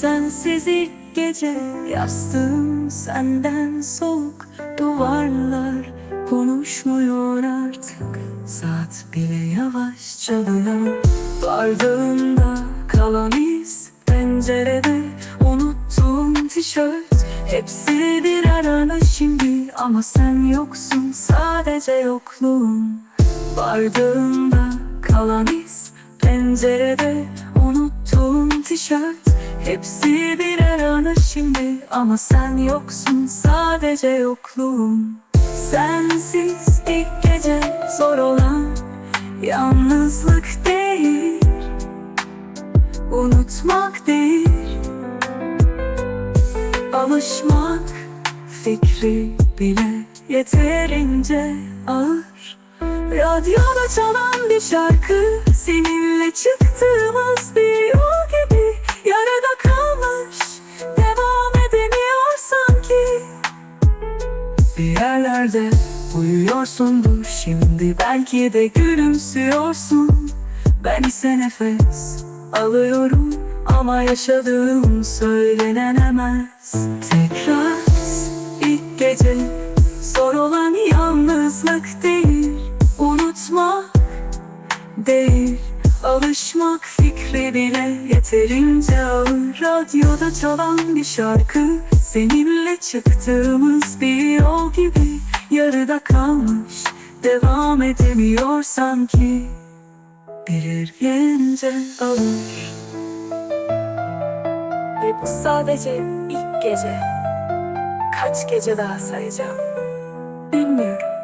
Sensiz ilk gece yastığım senden soğuk. Duvarlar konuşmuyor artık. Saat bile yavaş çalıyor. Vardığımda kalan iz Pencerede. Unuttuğum tişört Hepsi bir arada şimdi. Ama sen yoksun sadece yokluğum. Vardığımda kalan iz Pencerede. Unuttuğum tişört Hepsi bir arada şimdi Ama sen yoksun sadece yokluğum Sensiz ilk gece zor olan Yalnızlık değil Unutmak değil. Alışmak fikri bile yeterince ağır. Radyoda çalan bir şarkı Seninle çıktığımız bir yol Yerlerde uyuyorsundur şimdi Belki de gülümsüyorsun. Ben ise nefes alıyorum Ama yaşadığım söylenemez Tekrar ilk gece Zor olan yalnızlık değil Unutmak değil. Alışmak fikri bile yeterince ağır. Radyoda çalan bir şarkı Seninle çıktığımız bir yol gibi Yarıda kalmış Devam edemiyor sanki. Bilir gelince alır. Ve bu sadece ilk gece. Kaç gece daha sayacağım Bilmiyorum